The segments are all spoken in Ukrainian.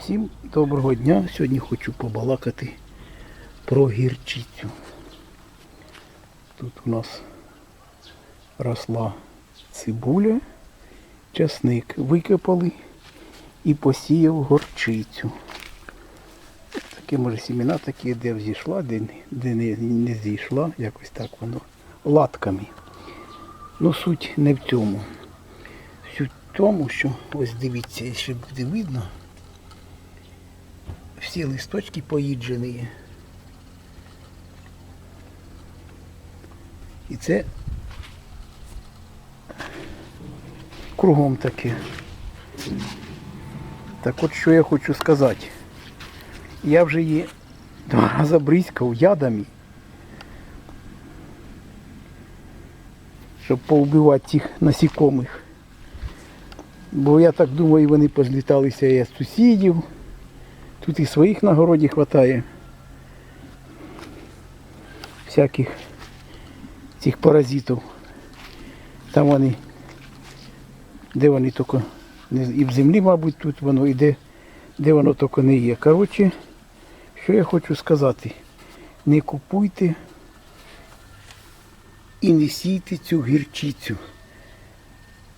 Всім доброго дня. Сьогодні хочу побалакати про гірчицю. Тут у нас росла цибуля, часник викопали і посіяв горчицю. Таке, може, сімена такі, де взійшла, де, де не, не зійшла, якось так воно латками. Ну, суть не в цьому. Суть в тому, що ось дивіться, якщо буде видно, всі листочки поїджені. І це кругом таке. Так от що я хочу сказати. Я вже її два рази бризкав ядами, щоб повбивати цих насікомих. Бо я так думаю, вони позліталися і з сусідів. Тут і своїх на городі вистачає. Всяких цих паразитів. Там вони, де вони тільки, і в землі, мабуть, тут воно, і де, де воно тільки не є. Коротше, що я хочу сказати, не купуйте і не сійте цю гірчицю.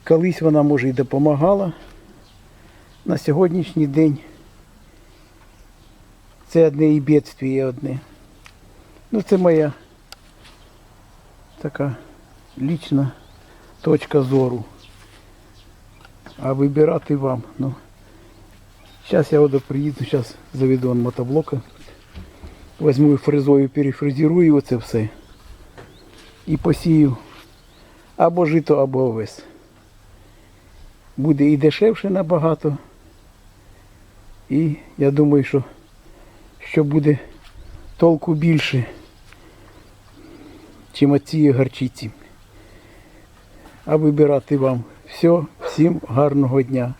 Колись вона може і допомагала. На сьогоднішній день це одне і бідствіє одне. Ну це моя така лічна точка зору. А вибирати вам. Ну, зараз я от приїду, зараз заведу он мотоблока. Возьму і фрезою перефрезерую оце все. І посію або жито, або овес. Буде і дешевше набагато. І я думаю, що, що буде толку більше, чим оці гарчиці. А вибирати вам все. Всім гарного дня.